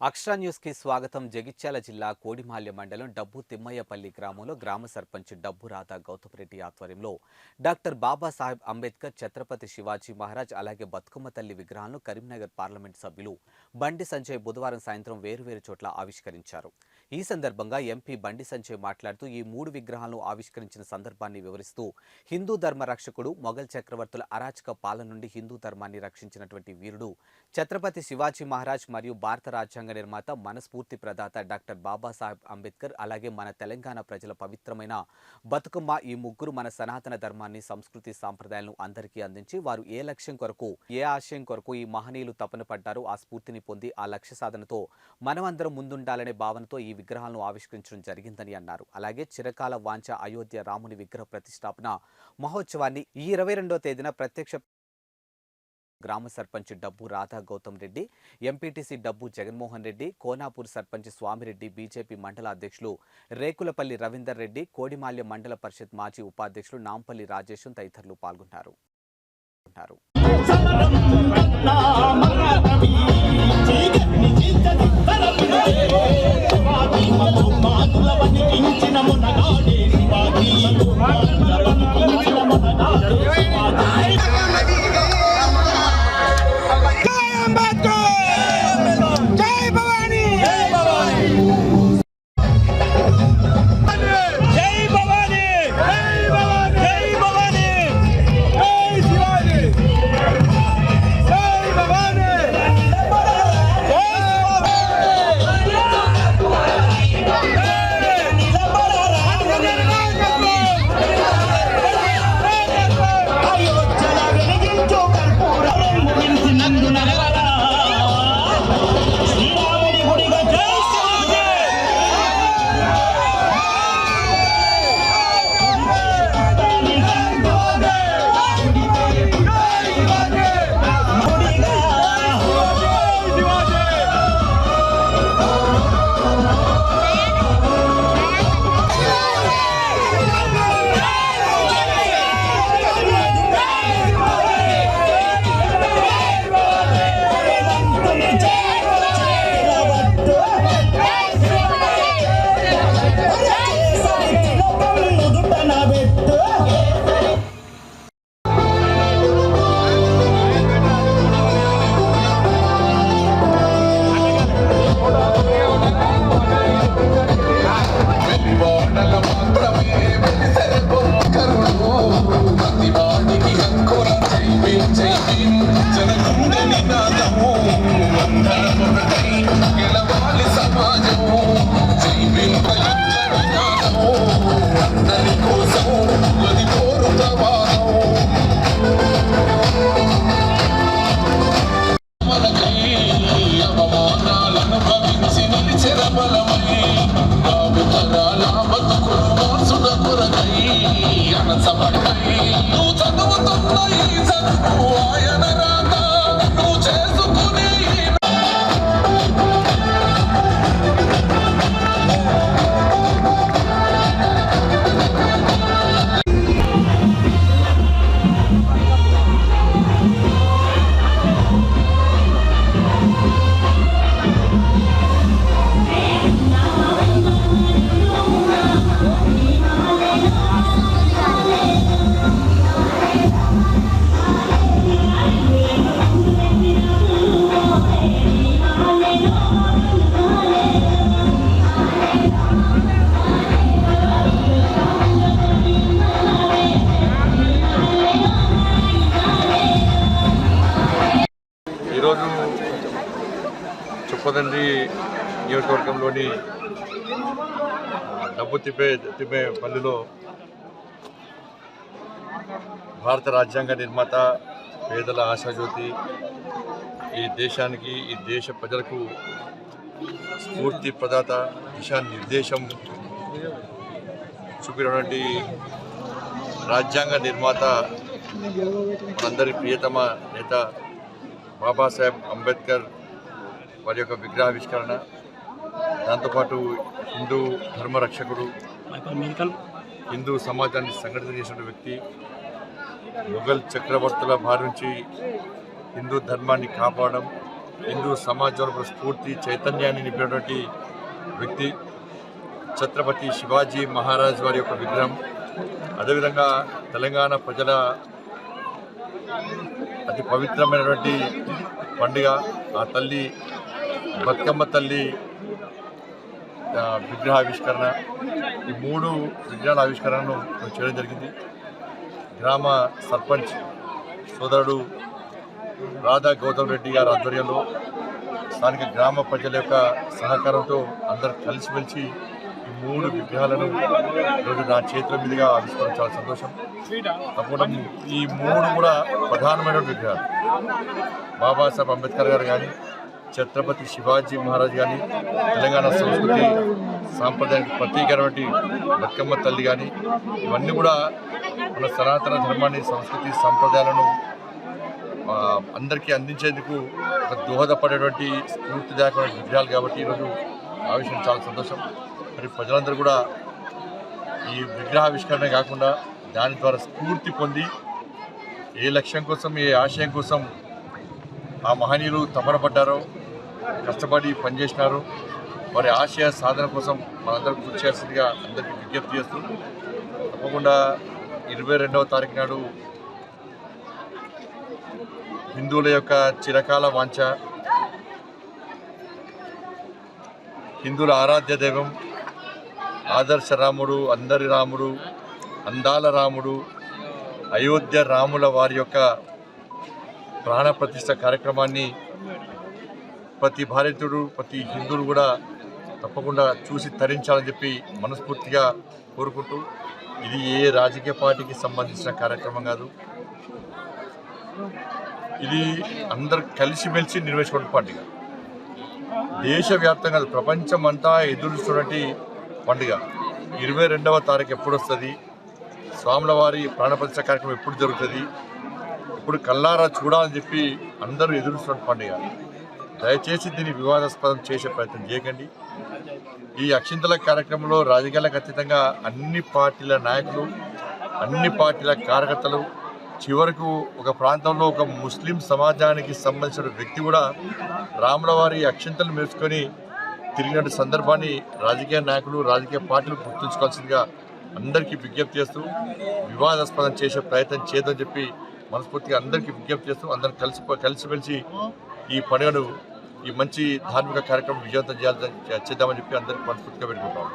అక్షరా న్యూస్కి స్వాగతం. జగిత్యాల జిల్లా కోడిమాల్య మండలం డబ్బు తిమ్మయ్యపల్లి గ్రామంలో గ్రామ సర్పంచ్ డబ్బు రాధా గౌతమరెడ్డి ఆధ్వర్యంలో డాక్టర్ బాబాసాహెబ్ అంబేద్కర్ ఛత్రపతి శివాజీ మహారాజ్ అలాగే బతుకమ్మ తల్లి విగ్రహాలను కరీంనగర్ పార్లమెంట్ సభ్యులు బండి సంజయ్ బుధవారం సాయంత్రం వేరువేరు చోట్ల ఆవిష్కరించారు. ఈ సందర్భంగా ఎంపీ బండి సంజయ్ మాట్లాడుతూ ఈ మూడు విగ్రహాలను ఆవిష్కరించిన సందర్భాన్ని వివరిస్తూ హిందూ ధర్మ రక్షకుడు మొఘల్ చక్రవర్తుల అరాచక పాలన నుండి హిందూ ధర్మాన్ని రక్షించినటువంటి వీరుడు ఛత్రపతి శివాజీ మహారాజ్ మరియు భారత రాజ్యాంగ నిర్మాత మనస్ఫూర్తి ప్రదాత డాక్టర్ బాబాసాహెబ్ అంబేద్కర్ అలాగే మన తెలంగాణ ప్రజల పవిత్రమైన బతుకమ్మ ఈ ముగ్గురు మన సనాతన ధర్మాన్ని సంస్కృతి సాంప్రదాయాలను అందరికీ అందించి వారు ఏ లక్ష్యం కొరకు ఏ ఆశయం కొరకు ఈ మహనీయులు తపన పడ్డారో ఆ స్ఫూర్తిని పొంది ఆ లక్ష్య సాధనతో మనమందరం ముందుండాలనే భావనతో ఈ విగ్రహాలను ఆవిష్కరించడం జరిగిందని అన్నారు. అలాగే చిరకాల వాంఛ అయోధ్య రాముని విగ్రహ ప్రతిష్టాపన మహోత్సవాన్ని ఈ ఇరవై రెండో తేదీన ప్రత్యక్ష గ్రామ సర్పంచ్ డబ్బు రాధా గౌతమ్ రెడ్డి ఎంపీటీసీ డబ్బు జగన్మోహన్ రెడ్డి కోనాపూర్ సర్పంచ్ స్వామిరెడ్డి బీజేపీ మండల అధ్యక్షులు రేకులపల్లి రవీందర్ రెడ్డి కోడిమాల్య మండల పరిషత్ మాజీ ఉపాధ్యక్షులు నాంపల్లి రాజేశం తదితరులు పాల్గొన్నారు ఉంటారు మునగా చదువుతున్న ఈ చదువు ఆయన చొప్పదండి నియోజకవర్గంలోని డబ్బు తిప్పే తిప్పే పల్లిలో భారత రాజ్యాంగ నిర్మాత పేదల ఆశాజ్యోతి ఈ దేశానికి ఈ దేశ ప్రజలకు స్ఫూర్తి ప్రదాత దిశానిర్దేశం చూపినటువంటి రాజ్యాంగ నిర్మాత అందరి ప్రియతమ నేత బాబాసాహెబ్ అంబేద్కర్ వారి యొక్క విగ్రహావిష్కరణ దాంతోపాటు హిందూ ధర్మ రక్షకుడు హిందూ సమాజాన్ని సంఘటిత చేసిన వ్యక్తి మొఘల్ చక్రవర్తుల బారి నుంచి హిందూ ధర్మాన్ని కాపాడడం హిందూ సమాజంలో స్ఫూర్తి చైతన్యాన్ని నింపినటువంటి వ్యక్తి ఛత్రపతి శివాజీ మహారాజ్ వారి యొక్క విగ్రహం. అదేవిధంగా తెలంగాణ ప్రజల అతి పవిత్రమైనటువంటి పండుగ ఆ తల్లి బతుకమ్మ తల్లి విగ్రహ విగ్రహావిష్కరణ ఈ మూడు విగ్రహాల ఆవిష్కరణను చేయడం జరిగింది. గ్రామ సర్పంచ్ సోదరుడు రాధా గౌతమ్ రెడ్డి గారి ఆధ్వర్యంలో స్థానిక గ్రామ ప్రజల యొక్క సహకారంతో అందరు కలిసిమెలిసి ఈ మూడు విగ్రహాలను ఈరోజు నా చేతుల మీదుగా ఆవిష్కరణ చాలా సంతోషం. తప్పకుండా ఈ మూడు కూడా ప్రధానమైన విగ్రహాలు. బాబాసాహెబ్ అంబేద్కర్ గారు కానీ ఛత్రపతి శివాజీ మహారాజ్ కానీ తెలంగాణ సంస్కృతి సాంప్రదాయానికి ప్రత్యేకమైనటువంటి బతుకమ్మ తల్లి కానీ ఇవన్నీ కూడా మన సనాతన ధర్మాన్ని సంస్కృతి సాంప్రదాయాలను అందరికీ అందించేందుకు ఒక దోహదపడేటువంటి స్ఫూర్తిదాయకమైన విగ్రహాలు కాబట్టి ఈరోజు ఆ చాలా సంతోషం. మరి ప్రజలందరూ కూడా ఈ విగ్రహావిష్కరణ కాకుండా దాని ద్వారా స్ఫూర్తి పొంది ఏ లక్ష్యం కోసం ఏ ఆశయం కోసం ఆ మహనీయులు తపన పడ్డారో కష్టపడి పనిచేసినారు. వారి ఆశయ సాధన కోసం మనందరం కృషి చేస్తుందిగా అందరికీ విజ్ఞప్తి చేస్తున్నాం తప్పకుండా ఇరవై రెండవ తారీఖు నాడు హిందువుల యొక్క చిరకాల వాంఛ హిందువుల ఆరాధ్య దైవం ఆదర్శ రాముడు అందరి రాముడు అందాల రాముడు అయోధ్య రాముల వారి యొక్క ప్రాణప్రతిష్ట కార్యక్రమాన్ని ప్రతి భారతీయుడు ప్రతి హిందువులు కూడా తప్పకుండా చూసి తరించాలని చెప్పి మనస్ఫూర్తిగా కోరుకుంటూ ఇది ఏ రాజకీయ పార్టీకి సంబంధించిన కార్యక్రమం కాదు. ఇది అందరు కలిసిమెలిసి నిర్వహించుకున్న పండుగ. దేశవ్యాప్తంగా ప్రపంచం అంతా ఎదురుస్తున్నటువంటి పండుగ. ఇరవై రెండవ తారీఖు ఎప్పుడు వస్తుంది? స్వాముల వారి ప్రాణప్రతిష్ఠ కార్యక్రమం ఎప్పుడు జరుగుతుంది? ఇప్పుడు కల్లారా చూడాలని చెప్పి అందరూ ఎదురుస్తున్న పండుగ. దయచేసి దీన్ని వివాదాస్పదం చేసే ప్రయత్నం చేయకండి. ఈ అక్షింతల కార్యక్రమంలో రాజకీయాలకు అతీతంగా అన్ని పార్టీల నాయకులు అన్ని పార్టీల కార్యకర్తలు చివరకు ఒక ప్రాంతంలో ఒక ముస్లిం సమాజానికి సంబంధించిన వ్యక్తి కూడా రాముల వారి అక్షింతలు మేర్చుకొని తిరిగిన సందర్భాన్ని రాజకీయ నాయకులు రాజకీయ పార్టీలు గుర్తుంచుకోవాల్సిందిగా అందరికీ విజ్ఞప్తి చేస్తూ వివాదాస్పదం చేసే ప్రయత్నం చేయదని చెప్పి మనస్ఫూర్తిగా అందరికీ విజ్ఞప్తి చేస్తూ అందరం కలిసి కలిసిమెలిసి ఈ పండుగను ఈ మంచి ధార్మిక కార్యక్రమం విజయవంతం చేయాలని చేద్దామని చెప్పి అందరికీ మనస్ఫూర్తిగా పెట్టుకుంటాం